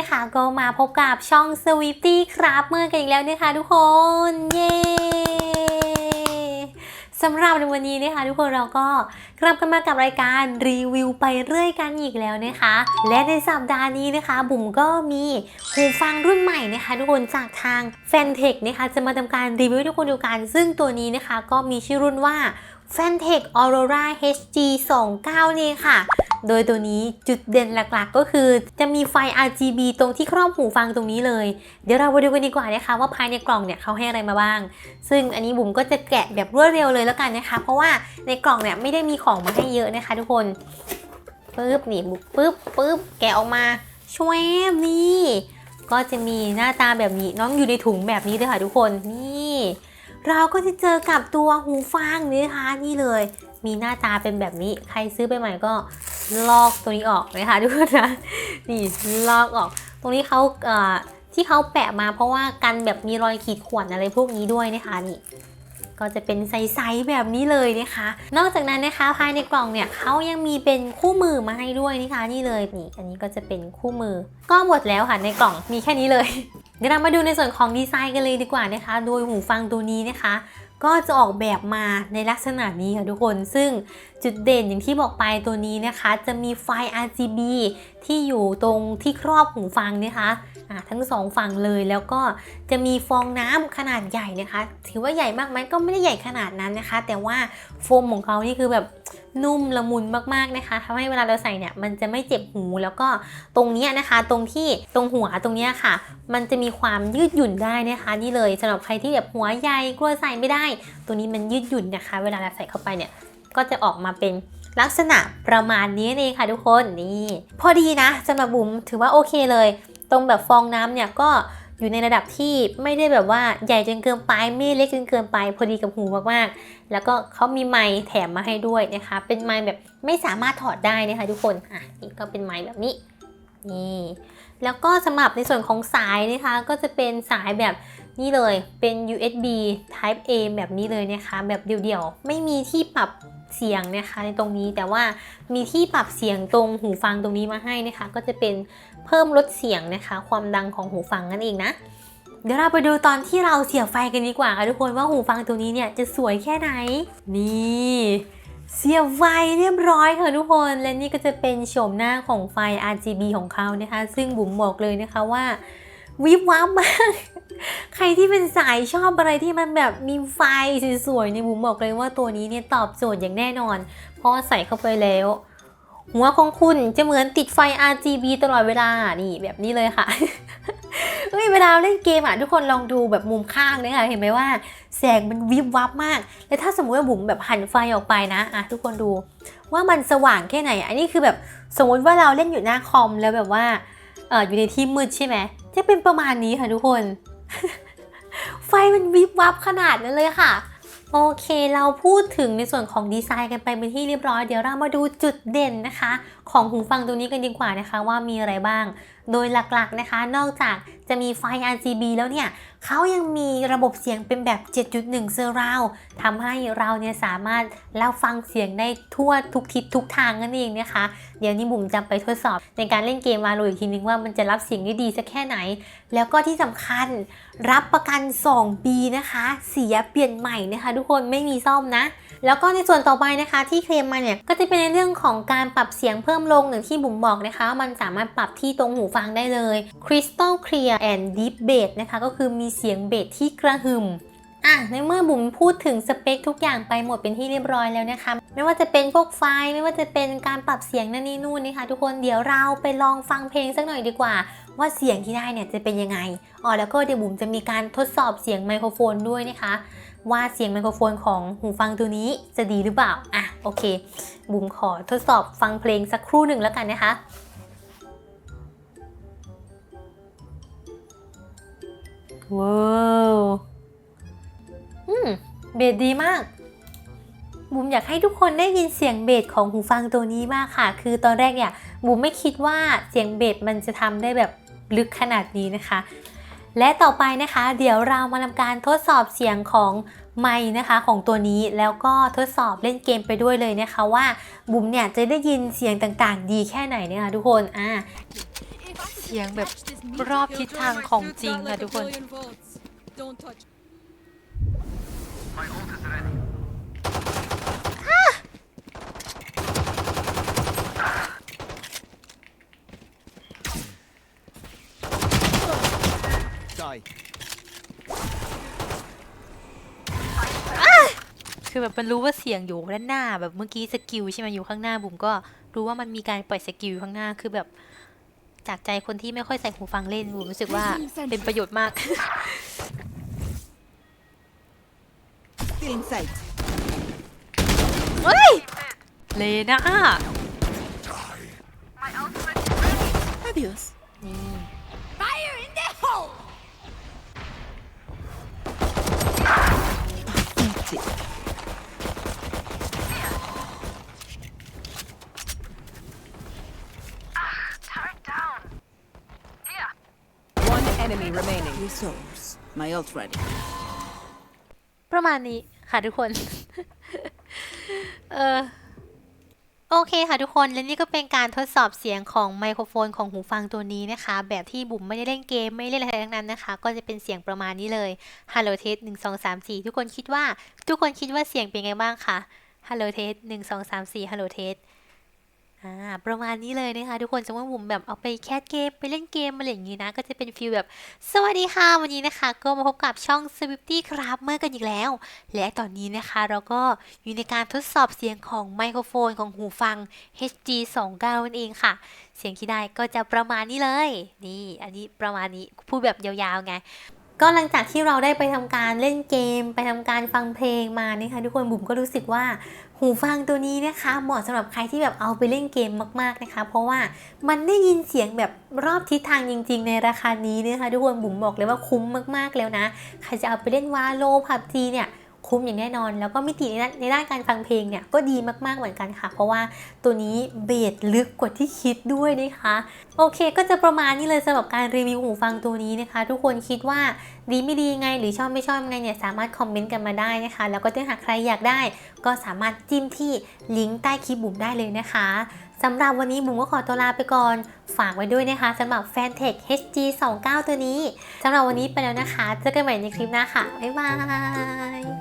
นะคะ ก็มาพบกับช่อง s w i f t y ครับเมื่อกันอีกแล้วนะคะทุกคน เย้สำหรับในวันนี้นะคะ ทุกคนเราก็กลับกันมากับรายการรีวิวไปเรื่อยกันอีกแล้วนะคะ และในสัปดาห์นี้นะคะ บุ๋มก็มีหูฟังรุ่นใหม่นะคะ ทุกคนจากทาง f a n t e c h นะคะ จะมาทำการรีวิวให้ทุกคนดูกัน ซึ่งตัวนี้นะคะ ก็มีชื่อรุ่นว่า f a n t e c h Aurora HD 29นี่ค่ะ โดยตัวนี้จุดเด่นหลักๆ ก็คือจะมีไฟ RGB ตรงที่ครอบหูฟังตรงนี้เลย เดี๋ยวเราไปดูกันดีกว่านะคะว่าภายในกล่องเนี่ยเขาให้อะไรมาบ้าง ซึ่งอันนี้บุ๋มก็จะแกะแบบรวดเร็วเลยแล้วกันนะคะ เพราะว่าในกล่องเนี่ยไม่ได้มีของมาให้เยอะนะคะ ทุกคนปึ๊บนี่บุบปึ๊บปึ๊บแกะออกมาช่วยนี่ก็จะมีหน้าตาแบบนี้น้องอยู่ในถุงแบบนี้เลยค่ะทุกคนนี่ เราก็จะเจอกับตัวหูฟังนี้นะคะนี่เลย มีหน้าตาเป็นแบบนี้ ใครซื้อไปใหม่ก็ลอกตัวนี้ออกนะคะทุกคนนะนี่ลอกออก ตรงนี้เขาเอ่อที่เขาแปะมาเพราะว่ากันแบบมีรอยขีดข่วนอะไรพวกนี้ด้วยนะคะนี่ ก็จะเป็นใสๆแบบนี้เลยนะคะ นอกจากนั้นนะคะภายในกล่องเนี่ยเขายังมีเป็นคู่มือมาให้ด้วยนะคะนี่เลยนี่อันนี้ก็จะเป็นคู่มือ ก็หมดแล้วค่ะในกล่องมีแค่นี้เลย เดี๋ยวเรามาดูในส่วนของดีไซน์กันเลยดีกว่านะคะ โดยหูฟังตัวนี้นะคะ ก็จะออกแบบมาในลักษณะนี้ค่ะทุกคน ซึ่งจุดเด่นอย่างที่บอกไปตัวนี้นะคะ จะมีไฟ RGB ที่อยู่ตรงที่ครอบหูฟังนะคะทั้งสองฝั่งเลยแล้วก็จะมีฟองน้ำขนาดใหญ่นะคะ ถือว่าใหญ่มากไหมก็ไม่ได้ใหญ่ขนาดนั้นนะคะ แต่ว่าโฟมของเขานี่คือแบบ นุ่มละมุนมากๆนะคะทำให้เวลาเราใส่เนี่ยมันจะไม่เจ็บหูแล้วก็ตรงนี้นะคะ ตรงที่ตรงหัวตรงเนี้ยค่ะ มันจะมีความยืดหยุ่นได้นะคะนี่เลยสำหรับใครที่แบบหัวใหญ่กลัวใส่ไม่ได้ ตัวนี้มันยืดหยุ่นนะคะ เวลาเราใส่เข้าไปเนี่ยก็จะออกมาเป็นลักษณะประมาณนี้เองค่ะทุกคนนี่พอดีนะสำหรับบุ๋มถือว่าโอเคเลย ตรงแบบฟองน้ำเนี่ยก็ อยู่ในระดับที่ไม่ได้แบบว่าใหญ่จนเกินไปไม่เล็กจนเกินไป พอดีกับหูมากๆ แล้วก็เขามีไม้แถมมาให้ด้วยนะคะ เป็นไม้แบบไม่สามารถถอดได้นะคะทุกคนอะนี่ก็เป็นไม้แบบนี้นี่แล้วก็สำหรับในส่วนของสายนะคะก็จะเป็นสายแบบนี่เลยเป็น USB Type A แบบนี้เลยนะคะ แบบเดี่ยวๆ ไม่มีที่ปรับ เสียงนะคะในตรงนี้แต่ว่ามีที่ปรับเสียงตรงหูฟังตรงนี้มาให้นะคะ ก็จะเป็นเพิ่มลดเสียงนะคะ ความดังของหูฟังนั่นเองนะเดี๋ยวเราไปดูตอนที่เราเสียบไฟกันดีกว่าค่ะทุกคนว่าหูฟังตัวนี้เนี่ยจะสวยแค่ไหน นี่เสียบไฟเรียบร้อยค่ะทุกคนและนี่ก็จะเป็นโฉมหน้าของไฟ RGB ของเขานะคะ ซึ่งบุ๋มบอกเลยนะคะว่า วิบวับมาก ใครที่เป็นสายชอบอะไรที่มันแบบมีไฟสวยๆเนี่ยบุ๋มบอกเลยว่าตัวนี้เนี่ยตอบโจทย์อย่างแน่นอน เพราะใส่เข้าไปแล้ว หัวของคุณจะเหมือนติดไฟ RGB ตลอดเวลา นี่แบบนี้เลยค่ะเฮ้ยเวลาเล่นเกมอะทุกคนลองดูแบบมุมข้างเลยค่ะเห็นไหมว่าแสงมันวิบวับมาก แล้วถ้าสมมติว่าบุ๋มแบบหันไฟออกไปนะอะทุกคนดูว่ามันสว่างแค่ไหน อันนี้คือแบบสมมติว่าเราเล่นอยู่หน้าคอมแล้วแบบว่าเอออยู่ในที่มืดใช่ไหม จะเป็นประมาณนี้ค่ะทุกคน ไฟมันวิบวับขนาดนั้นเลยค่ะ โอเคเราพูดถึงในส่วนของดีไซน์กันไปเป็นที่เรียบร้อย เดี๋ยวเรามาดูจุดเด่นนะคะ ของหูฟังตัวนี้กันดีกว่านะคะว่ามีอะไรบ้าง โดยหลักๆนะคะ นอกจากจะมีไฟ RGB แล้วเนี่ยเขายังมีระบบเสียงเป็นแบบ 7.1 Surround ทำให้เราเนี่ยสามารถรับฟังเสียงได้ทั่วทุกทิศทุกทางนั่นเองนะคะ เดี๋ยวนี้บุ๋มจะไปทดสอบในการเล่นเกมวาโลอีกทีนึงว่ามันจะรับเสียงได้ดีสักแค่ไหน แล้วก็ที่สำคัญรับประกัน 2 ปีนะคะ เสียเปลี่ยนใหม่นะคะ ทุกคนไม่มีซ่อมนะ แล้วก็ในส่วนต่อไปนะคะที่เคลมมาเนี่ยก็จะเป็นในเรื่องของการปรับเสียงเพิ่มลงอย่างที่บุ๋มบอกนะคะ มันสามารถปรับที่ตรงหูฟังได้เลย Crystal Clear and Deep Bass นะคะ ก็คือมีเสียงเบสที่กระหึ่มอะในเมื่อบุ๋มพูดถึงสเปคทุกอย่างไปหมดเป็นที่เรียบร้อยแล้วนะคะ ไม่ว่าจะเป็นพวกไฟล์ไม่ว่าจะเป็นการปรับเสียงนั่นนี่นู่นนะคะทุกคนเดี๋ยวเราไปลองฟังเพลงสักหน่อยดีกว่า ว่าเสียงที่ได้เนี่ยจะเป็นยังไงอ๋อแล้วก็เดี๋ยวบุ๋มจะมีการทดสอบเสียงไมโครโฟนด้วยนะคะ ว่าเสียงไมโครโฟนของหูฟังตัวนี้จะดีหรือเปล่า อะ โอเค บุ๋มขอทดสอบฟังเพลงสักครู่หนึ่งแล้วกันนะคะว้าวอืม เบสดีมากบุ๋มอยากให้ทุกคนได้ยินเสียงเบสของหูฟังตัวนี้มากค่ะ คือตอนแรกเนี่ยบุ๋มไม่คิดว่าเสียงเบสมันจะทำได้แบบลึกขนาดนี้นะคะ และต่อไปนะคะ เดี๋ยวเรามาทำการทดสอบเสียงของไม้นะคะของตัวนี้แล้วก็ทดสอบเล่นเกมไปด้วยเลยนะคะว่าบุ๋มเนี่ยจะได้ยินเสียงต่างๆ ดีแค่ไหนนะคะทุกคนอะเสียงแบบรอบทิศทางของจริงค่ะทุกคน My ult is ready. คือแบบมันรู้ว่าเสียงอยู่ด้านหน้าแบบเมื่อกี้สกิลใช่ไหมอยู่ข้างหน้าบุ๋มก็รู้ว่ามันมีการปล่อยสกิลอยู่ข้างหน้าคือแบบจากใจคนที่ไม่ค่อยใส่หูฟังเล่นบุ๋มรู้สึกว่าเป็นประโยชน์มาก Still in sight. เฮ้ย เลน่า Adios. นี่ remaining. Resource. My ult ready. ประมาณนี้ค่ะทุกคน เออโอเคค่ะทุกคนและนี่ก็เป็นการทดสอบเสียงของไมโครโฟนของหูฟังตัวนี้นะคะ แบบที่บุ๋มไม่ได้เล่นเกมไม่เล่นอะไรทั้งนั้นนะคะ ก็จะเป็นเสียงประมาณนี้เลย Hello Test 1 2 3 4 ทุกคนคิดว่า ทุกคนคิดว่าเสียงเป็นไงบ้างคะ Hello Test 1 2 3 4 Hello Test อ่าประมาณนี้เลยนะคะ ทุกคนสมมติว่าบุ๋มแบบเอาไปแคสเกมไปเล่นเกมอะไรอย่างนี้นะ ก็จะเป็นฟีลแบบ สวัสดีค่ะ วันนี้นะคะ ก็มาพบกับช่อง Swifty ครับเมื่อกันอีกแล้ว และตอนนี้นะคะเราก็อยู่ในการทดสอบเสียงของไมโครโฟนของหูฟัง HG 2 9 นั่นเองค่ะ เสียงที่ได้ก็จะประมาณนี้เลย นี่อันนี้ประมาณนี้พูดแบบยาวๆไงก็หลังจากที่เราได้ไปทำการเล่นเกม ไปทำการฟังเพลงมานะคะทุกคนบุ๋มก็รู้สึกว่า หูฟังตัวนี้นะคะเหมาะสำหรับใครที่แบบเอาไปเล่นเกมมากๆนะคะ เพราะว่ามันได้ยินเสียงแบบรอบทิศทางจริง ๆ ในราคานี้นะคะทุกคนบุ๋มบอกเลยว่าคุ้มมากๆแล้วนะ ใครจะเอาไปเล่นวาโลพับจีเนี่ย คุ้มอย่างแน่นอน แล้วก็มิติในด้านในด้านการฟังเพลงเนี่ยก็ดีมากๆเหมือนกันค่ะ เพราะว่าตัวนี้เบสลึกกว่าที่คิดด้วยนะคะ โอเค ก็จะประมาณนี้เลยสำหรับการรีวิวหูฟังตัวนี้นะคะ ทุกคนคิดว่าดีไม่ดีไงหรือชอบไม่ชอบยังไงเนี่ยสามารถคอมเมนต์กันมาได้นะคะ แล้วก็ถ้าหากใครอยากได้ ก็สามารถจิ้มที่ลิงก์ใต้คลิปบุ๋มได้เลยนะคะสำหรับวันนี้บุ๋มก็ขอตัวลาไปก่อน ฝากไว้ด้วยนะคะสำหรับ Fantech HG 29 ตัวนี้สำหรับวันนี้ไปแล้วนะคะ เจอกันใหม่ในคลิปหน้าค่ะ บ๊ายบาย